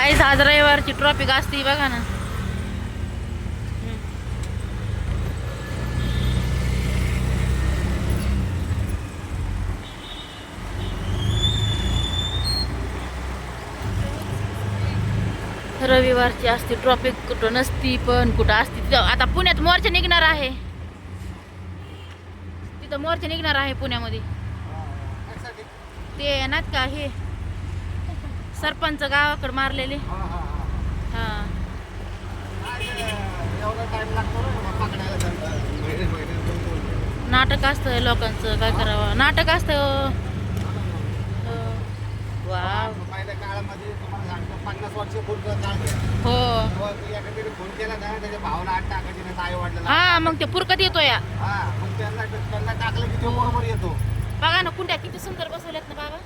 काय आज रविवारची ट्रॉफिक असते बघा ना. रविवारची असते ट्रॉफिक कुठं नसती पण कुठं असती तिथं आता पुण्यात मोर्चा निघणार आहे. तिथं मोर्चा निघणार आहे पुण्यामध्ये. ते नात का हे? सरपंच गावाकडे मारलेले. हा नाटक असतं लोकांचं काय करावं? नाटक असतं वाव. हो. हा मग ते पुरकत येतो या. हा बघा ना कुंड्या किती सुंदर बसवल्यात ना बाबा.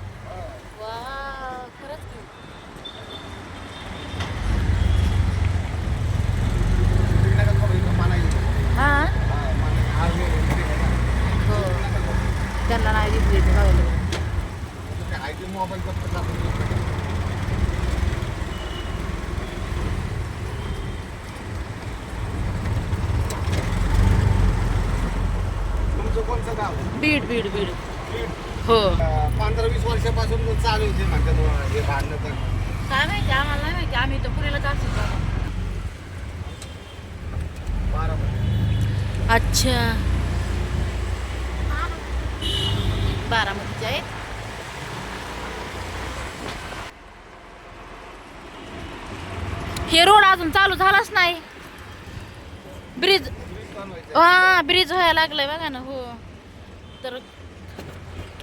वा खरंच की. तिकडे कसं बघ, इथं पाना येतो. हा हा, पाना- हा, हे- हे- हे- हे- हो त्यांना नाही दिसली ते बघा ते आहे ते मोबाईल फक्त टाकून देतो. तुमचं कोणचं गाव? बीड बीड बीड. हो. पंधरा वीस वर्षापासून चालू होते म्हणतात हे भांडणं तर. काय माहिती आम्हाला नाही माहिती आम्ही तर पुण्यालाच असतो बाबा बारा अच्छा. बारामतीचे आहेत. हे रोड अजून चालू झालाच नाही. ब्रिज हा ब्रिज व्हायला लागलाय बघा ना हो. तर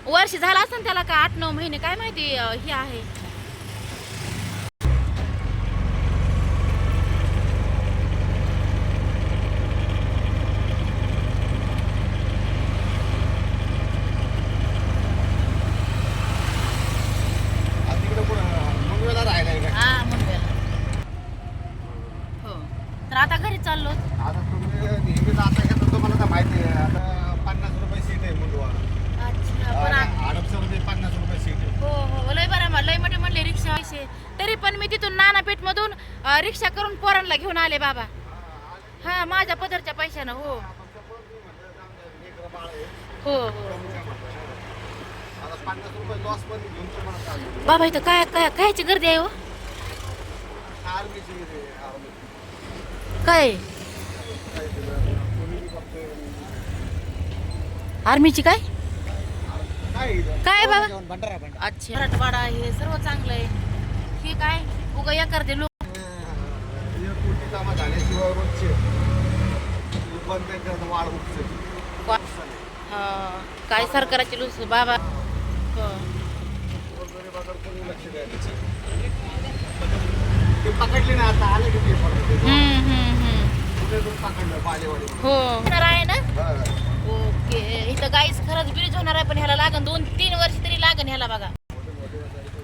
वर्ष झाला असं त्याला का आठ नऊ महिने काय माहिती हे आहे तिकडे कुठं मुंबईला राहायला आहे का हा मुंबईला हो तर आता घरी चाललो आता तुम्ही नेहमी जाता का तर तुम्हाला तर माहिती आहे. आता पन्नास रुपये सीट आहे मुंडवा अच्छा पण आ- हडपसरमध्ये पन्नास रुपये सीट आहे. हो हो लय बरं मग लय मोठे म्हणले रिक्षा पैसे तरी पण मी तिथून नानापेठ मधून रिक्षा करून पोरांना घेऊन आले बाबा. हा माझ्या पदरच्या पैशानं हो. हो हो आता पन्नास रुपये लॉस पण घेऊन तुम्हाला चालतो बाबा इथं काय काय कायची गर्दी आहे हो? आर्मीची आहे, आर्मी. काय? आर्मीची काय? काय बाबा? अच्छा. मराठवाडा हे सर्व चांगलं आहे. हे काय? उगा या करते लोक काय सरकाराची लुस बाबा. पकडले ना आता आले की हो. होणार आहे ना? ओके. इथं गाईस खरंच ब्रिज होणार आहे पण ह्याला लागन दोन तीन वर्ष तरी लागन ह्याला बघा.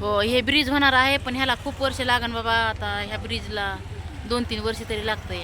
हो हे ब्रिज होणार आहे पण ह्याला खूप वर्ष लागन बाबा आता ह्या ब्रिजला दोन तीन वर्ष तरी लागतंय.